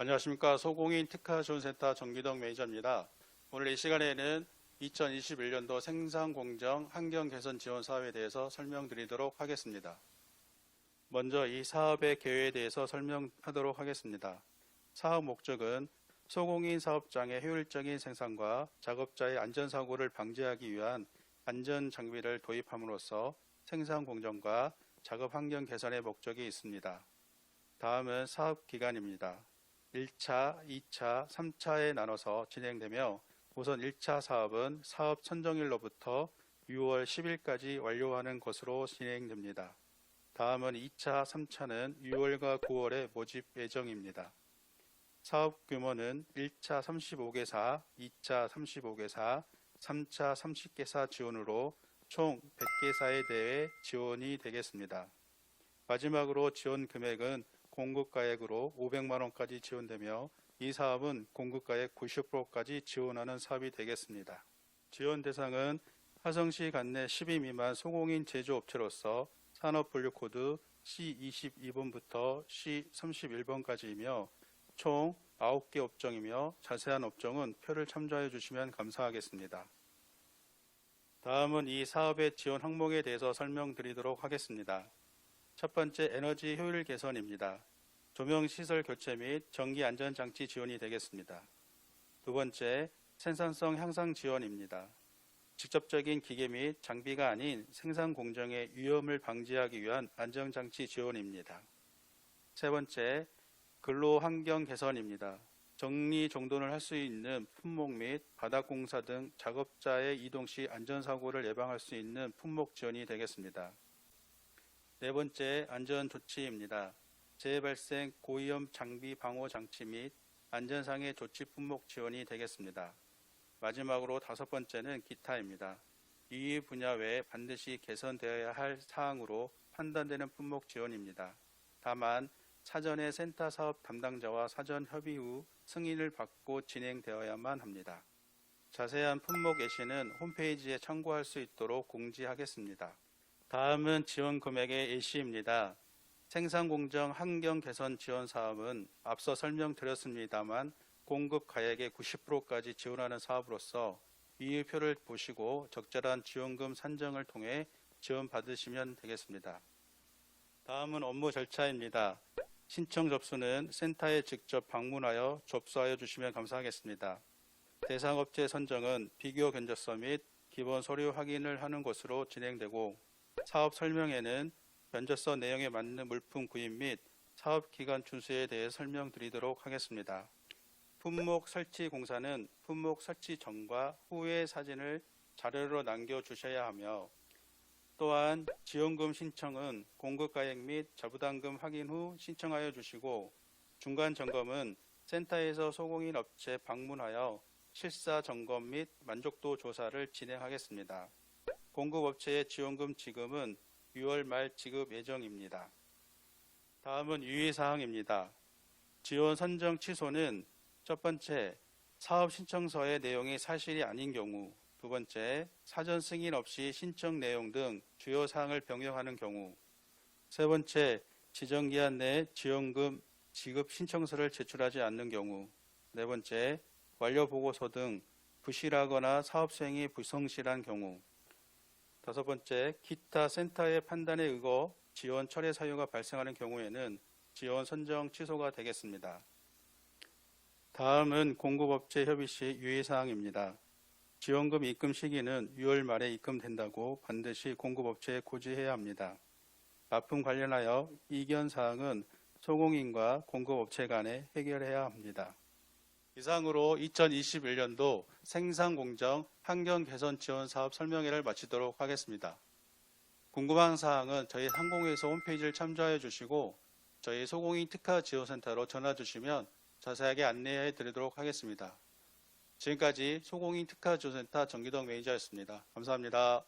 안녕하십니까. 소공인 특화 지원센터 정기동 매니저입니다. 오늘 이 시간에는 2021년도 생산공정 환경개선 지원 사업에 대해서 설명드리도록 하겠습니다. 먼저 이 사업의 개요에 대해서 설명하도록 하겠습니다. 사업 목적은 소공인 사업장의 효율적인 생산과 작업자의 안전사고를 방지하기 위한 안전 장비를 도입함으로써 생산 공정과 작업 환경 개선의 목적이 있습니다. 다음은 사업 기간입니다. 1차, 2차, 3차에 나눠서 진행되며 우선 1차 사업은 사업 선정일로부터 6월 10일까지 완료하는 것으로 진행됩니다. 다음은 2차, 3차는 6월과 9월에 모집 예정입니다. 사업 규모는 1차 35개사, 2차 35개사, 3차 30개사 지원으로 총 100개사에 대해 지원이 되겠습니다. 마지막으로 지원 금액은 공급가액으로 500만 원까지 지원되며 이 사업은 공급가액 90%까지 지원하는 사업이 되겠습니다. 지원 대상은 화성시 관내 10위 미만 소공인 제조업체로서 산업 분류 코드 C22번부터 C31번까지이며 총 9개 업종이며 자세한 업종은 표를 참조해 주시면 감사하겠습니다. 다음은 이 사업의 지원 항목에 대해서 설명드리도록 하겠습니다. 첫 번째 에너지 효율 개선입니다. 조명 시설 교체 및 전기 안전 장치 지원이 되겠습니다. 두 번째 생산성 향상 지원입니다. 직접적인 기계 및 장비가 아닌 생산 공정의 위험을 방지하기 위한 안전 장치 지원입니다. 세 번째 근로 환경 개선입니다. 정리 정돈을 할 수 있는 품목 및 바닥 공사 등 작업자의 이동 시 안전사고를 예방할 수 있는 품목 지원이 되겠습니다. 네 번째 안전 조치입니다. 재발생 고위험 장비 방호 장치 및 안전상의 조치 품목 지원이 되겠습니다. 마지막으로 다섯 번째는 기타입니다. 이 분야 외에 반드시 개선되어야 할 사항으로 판단되는 품목 지원입니다. 다만 사전에 센터 사업 담당자와 사전 협의 후 승인을 받고 진행되어야만 합니다. 자세한 품목 예시는 홈페이지에 참고할 수 있도록 공지하겠습니다. 다음은 지원 금액의 예시입니다. 생산공정 환경 개선 지원 사업은 앞서 설명드렸습니다만 공급 가액의 90%까지 지원하는 사업으로서 이 표를 보시고 적절한 지원금 산정을 통해 지원 받으시면 되겠습니다. 다음은 업무 절차입니다. 신청 접수는 센터에 직접 방문하여 접수하여 주시면 감사하겠습니다. 대상 업체 선정은 비교 견적서 및 기본 서류 확인을 하는 것으로 진행되고 사업 설명에는 견적서 내용에 맞는 물품 구입 및 사업 기간 준수에 대해 설명드리도록 하겠습니다. 품목 설치 공사는 품목 설치 전과 후의 사진을 자료로 남겨 주셔야 하며 또한 지원금 신청은 공급가액 및 자부담금 확인 후 신청하여 주시고 중간 점검은 센터에서 소공인 업체 방문하여 실사 점검 및 만족도 조사를 진행하겠습니다. 공급업체의 지원금 지급은 6월 말 지급 예정입니다. 다음은 유의사항입니다. 지원 선정 취소는 첫 번째, 사업 신청서의 내용이 사실이 아닌 경우, 두 번째, 사전 승인 없이 신청 내용 등 주요 사항을 변경하는 경우, 세 번째, 지정 기한 내에 지원금 지급 신청서를 제출하지 않는 경우, 네 번째, 완료 보고서 등 부실하거나 사업 수행이 불성실한 경우, 다섯 번째, 기타 센터의 판단에 의거 지원 철회 사유가 발생하는 경우에는 지원 선정 취소가 되겠습니다. 다음은 공급업체 협의 시 유의사항입니다. 지원금 입금 시기는 6월 말에 입금된다고 반드시 공급업체에 고지해야 합니다. 납품 관련하여 이견 사항은 소공인과 공급업체 간에 해결해야 합니다. 이상으로 2021년도 생산공정 환경개선 지원 사업 설명회를 마치도록 하겠습니다. 궁금한 사항은 저희 항공회사 홈페이지를 참조하여 주시고 저희 소공인 특화 지원센터로 전화 주시면 자세하게 안내해 드리도록 하겠습니다. 지금까지 소공인 특화 지원센터 정기동 매니저였습니다. 감사합니다.